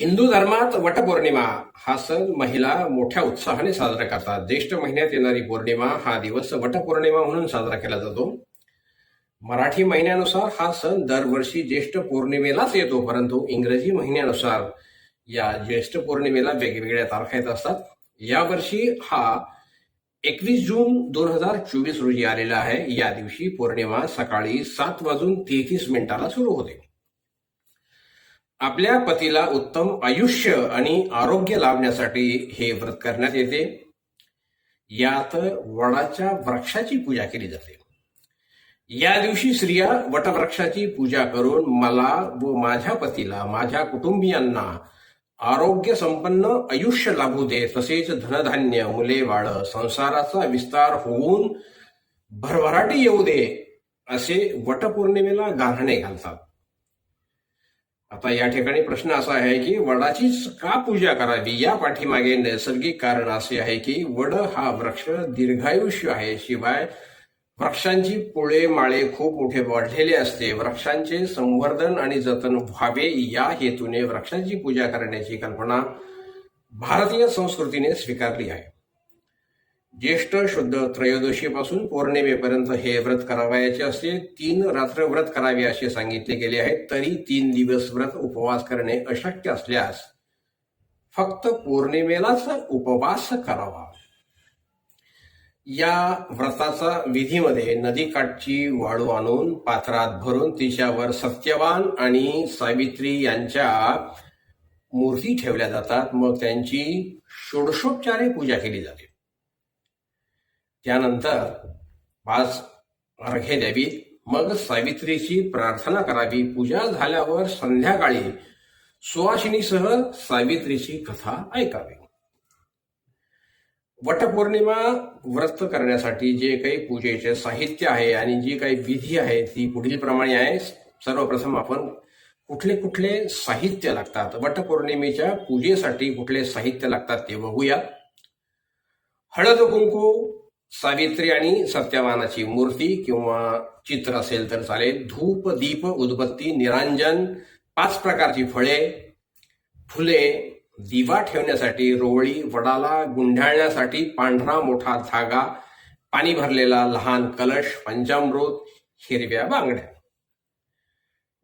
हिंदू धर्मात वटपौर्णिमा हा सण महिला मोठ्या उत्साहाने साजरा करतात. ज्येष्ठ महिन्यात येणारी पौर्णिमा हा दिवस वटपौर्णिमा म्हणून साजरा केला जातो. मराठी महिन्यानुसार हा सण दरवर्षी ज्येष्ठ पौर्णिमेलाच येतो परंतु इंग्रजी महिन्यानुसार या ज्येष्ठ पौर्णिमेला वेगवेगळ्या तारखा येत असतात. यावर्षी हा एकवीस जून दोन हजार चोवीस रोजी आलेला आहे. या दिवशी पौर्णिमा सकाळी सात वाजून तेहतीस मिनिटाला सुरू होते. आपल्या पतीला उत्तम आयुष्य आणि आरोग्य लाभण्यासाठी हे व्रत करण्यात येते. यात वडाच्या वृक्षाची पूजा केली जाते. या दिवशी स्त्रिया वटवृक्षाची पूजा करून मला व माझ्या पतीला माझ्या कुटुंबियांना आरोग्य संपन्न आयुष्य लाभू दे तसेच धनधान्य मुले वाढ संसाराचा विस्तार होऊन भरभराटी येऊ दे असे वटपौर्णिमेला गारणे घालतात. आता या ठिकाणी प्रश्न असा आहे की वडाचीच का पूजा करावी? या पाठीमागे नैसर्गिक कारण असे आहे की वड हा वृक्ष दीर्घायुष्य आहे. शिवाय वृक्षांची पुळे माळे खूप मोठे वाढलेले असते. वृक्षांचे संवर्धन आणि जतन व्हावे या हेतूने वृक्षांची पूजा करण्याची कल्पना भारतीय संस्कृतीने स्वीकारली आहे. ज्येष्ठ शुद्ध त्रयोदशीपासून पौर्णिमेपर्यंत हे व्रत करावयाचे असते तीन रात्र व्रत करावे असे सांगितले गेले आहे तरी तीन दिवस व्रत उपवास करणे अशक्य असल्यास फक्त पौर्णिमेलाच उपवास करावा. या व्रताचा विधीमध्ये नदीकाठची वाळू आणून पात्रात भरून तिच्यावर सत्यवान आणि सावित्री यांच्या मूर्ती ठेवल्या जातात. मग त्यांची षोडशोपचारे पूजा केली जाते. त्यानंतर पाच अर्घे द्यावी मग सावित्रीची प्रार्थना करावी. पूजा झाल्यावर संध्याकाळी सुवासिनीसह सावित्रीची कथा ऐकावी. वटपौर्णिमा व्रत करण्यासाठी जे काही पूजेचे साहित्य आहे आणि जी काही विधी आहे ती पुढील प्रमाणे आहे. सर्वप्रथम आपण कुठले कुठले साहित्य लागतात? वटपौर्णिमेच्या पूजेसाठी कुठले साहित्य लागतात ते बघूया. हळद कुंकू सावित्री आणि सत्यवानाची मूर्ती किंवा चित्र असेल तर चालेल. धूप दीप उदबत्ती निरांजन पाच प्रकारची फळे फुले दिवा ठेवण्यासाठी रोवळी वडाला गुंढाळण्यासाठी पांढरा मोठा धागा पाणी भरलेला लहान कलश पंचामृत हिरव्या बांगड्या.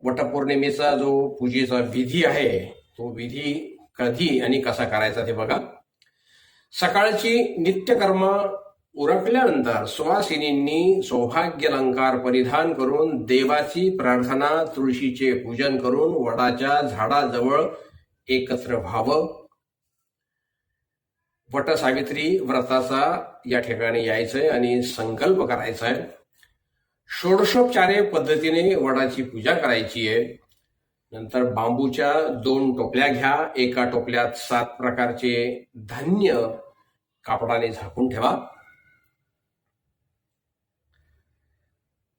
वटपौर्णिमेचा जो पूजेचा विधी आहे तो विधी कधी आणि कसा करायचा ते बघा. सकाळची नित्यकर्म उरटल्यानंतर सुवासिनींनी सौभाग्यलंकार परिधान करून देवाची प्रार्थना तुळशीचे पूजन करून वडाच्या झाडाजवळ एकत्र व्हावं. वट सावित्री व्रताचा या ठिकाणी यायचंय आणि संकल्प करायचा आहे षोडशोपचारे पद्धतीने वडाची पूजा करायची आहे. नंतर बांबूच्या दोन टोपल्या घ्या एका टोपल्यात सात प्रकारचे धान्य कापडाने झाकून ठेवा.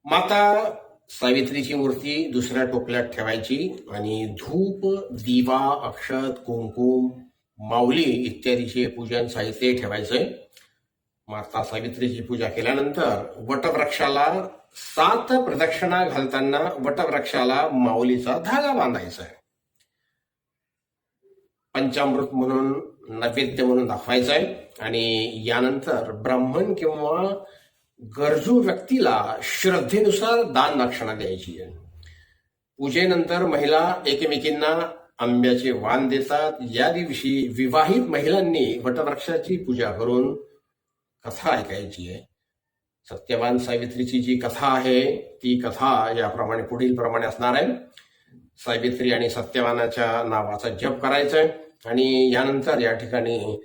माता सावित्रीची मूर्ती दुसऱ्या टोपल्यात ठेवायची आणि धूप दिवा अक्षत कुंकुम माऊली इत्यादीचे पूजन साहित्य ठेवायचंय माता सावित्रीची पूजा केल्यानंतर वटवृक्षाला सात प्रदक्षिणा घालताना वटवृक्षाला माऊलीचा धागा बांधायचा आहे. पंचामृत म्हणून नैवेद्य म्हणून दाखवायचं आहे. आणि यानंतर ब्राह्मण किंवा गरजू व्यक्तीला श्रद्धेनुसार दान दक्षिणा द्यायची आहे. पूजेनंतर महिला एकमेकींना आंब्याचे वाण देतात. या दिवशी विवाहित महिलांनी वटवृक्षाची पूजा करून कथा ऐकायची आहे. सत्यवान सावित्रीची जी कथा आहे ती कथा याप्रमाणे पुढील प्रमाणे असणार आहे. सावित्री आणि सत्यवानाच्या नावाचा जप करायचा आहे. आणि यानंतर या ठिकाणी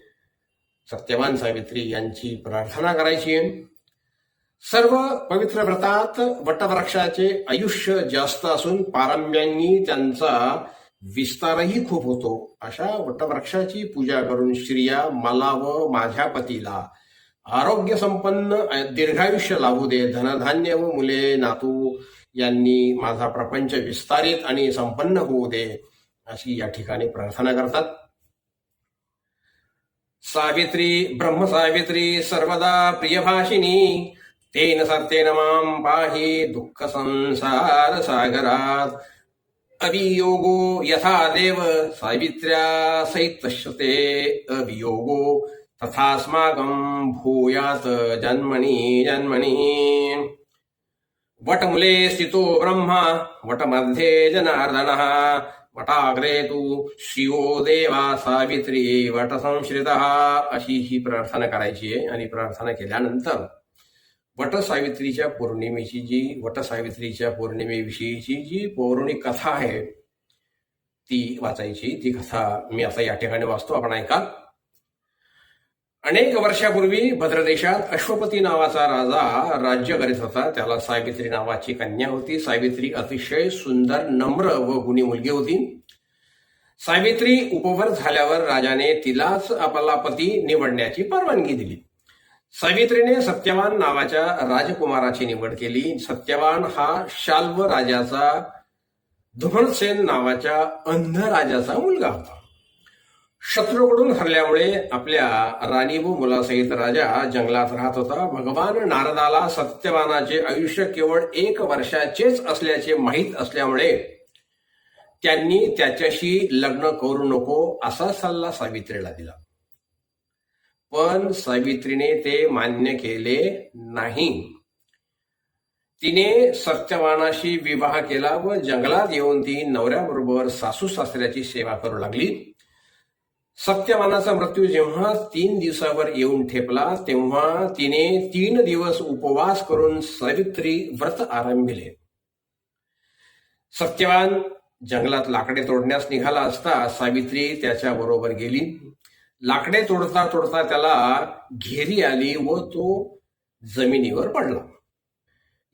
सत्यवान सावित्री यांची प्रार्थना करायची आहे. सर्व पवित्र व्रतात वटवृक्षाचे आयुष्य जास्त असून पारंब्यांनी त्यांचा विस्तारही खूप होतो. अशा वटवृक्षाची पूजा करून स्त्रिया मला व माझ्या पतीला आरोग्य संपन्न दीर्घायुष्य लाभू दे. धनधान्य व मुले नातू यांनी माझा प्रपंच विस्तारित आणि संपन्न होऊ दे अशी या ठिकाणी प्रार्थना करतात. सावित्री ब्रह्मसावित्री सर्वदा प्रियभाषिनी तेन सत्येन मां पाहि दुःखसंसारसागरात्। अभियोगो अवियोगो यथा देव सावित्र्या सहितश्यते अवियोगो तथास्माकं भूयात् जन्मनि जन्मनि। वटमुले स्थितो ब्रह्मा वटमध्ये जनार्दनः। वटाग्रे तु शिवो देवा सावित्री वटसंश्रितः। अशी ही प्रार्थना करायची आहे आणि प्रार्थना केल्यानंतर वटसावित्रीच्या पौर्णिमेची जी वटसावित्रीच्या पौर्णिमेविषयीची जी पौराणिक कथा आहे ती वाचायची ती कथा मी आता या ठिकाणी वाचतो. आपण ऐका. अनेक वर्षापूर्वी भद्रदेशात अश्वपती नावाचा राजा राज्य करीत होता. त्याला सावित्री नावाची कन्या होती. सावित्री अतिशय सुंदर नम्र व गुणी मुलगी होती. सावित्री उपवर झाल्यावर राजाने तिलाच आपला पती निवडण्याची परवानगी दिली. सावित्रीने सत्यवान नावाच्या राजकुमाराची निवड केली. सत्यवान हा शाल्व राजाचा धुमणसेन नावाच्या अंध राजाचा मुलगा होता. शत्रूकडून हरल्यामुळे आपल्या राणी व मुलासहित राजा जंगलात राहत होता. भगवान नारदाला सत्यवानाचे आयुष्य केवळ एक वर्षाचेच असल्याचे माहीत असल्यामुळे त्यांनी त्याच्याशी लग्न करू नको असा सल्ला सावित्रीला दिला. पण सावित्रीने ते मान्य केले नाही. तिने सत्यवानाशी विवाह केला व जंगलात येऊन ती नवऱ्याबरोबर सासू सासऱ्याची सेवा करू लागली. सत्यवानाचा मृत्यू जेव्हा तीन दिवसावर येऊन ठेपला तेव्हा तिने तीन दिवस उपवास करून सावित्री व्रत आरंभिले. सत्यवान जंगलात लाकडे तोडण्यास निघाला असता सावित्री त्याच्या बरोबर गेली. लाकडे तोडता तोडता त्याला घेरी आली व तो जमिनीवर पडला.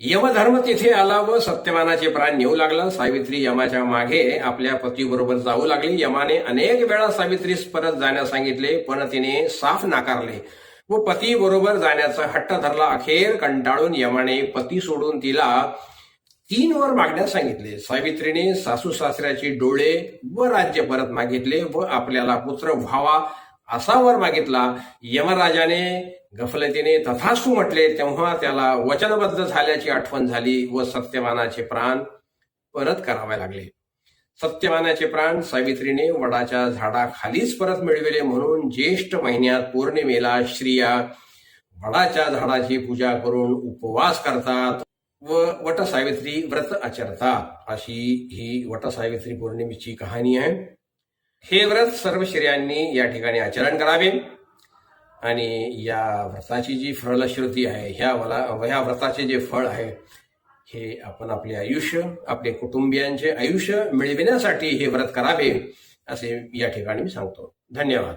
यमधर्म तिथे आला व सत्यवानाचे प्राण नेऊ लागला. सावित्री यमाच्या मागे आपल्या पतीबरोबर जाऊ लागली. यमाने अनेक वेळा सावित्रीस परत जाण्यास सांगितले पण तिने साफ नाकारले व पती बरोबर जाण्याचा हट्ट धरला. अखेर कंटाळून यमाने पती सोडून तिला तीन वर मागण्यास सांगितले. सावित्रीने सासू सासऱ्याची डोळे व राज्य परत मागितले व आपल्याला पुत्र व्हावा असा वर मागितला यमराजाने गफलतीने तथास्तू म्हटले तेव्हा त्याला वचनबद्ध झाल्याची आठवण झाली व सत्यवानाचे प्राण परत करावे लागले. सत्यवानाचे प्राण सावित्रीने वडाच्या झाडाखालीच परत मिळविले म्हणून ज्येष्ठ महिन्यात पौर्णिमेला स्त्रिया वडाच्या झाडाची पूजा करून उपवास करतात व वटसावित्री व्रत आचरतात. अशी ही वटसावित्री पौर्णिमेची कहाणी आहे. हे व्रत सर्व श्रेयांनी या ठिकाणी आचरण करावे. आणि या व्रताची जी फलश्रुती आहे ह्या मला ह्या व्रताचे जे फळ आहे हे आपण आपले आयुष्य आपले कुटुंबियांचे आयुष्य मिळविण्यासाठी हे व्रत करावे असे या ठिकाणी मी सांगतो. धन्यवाद.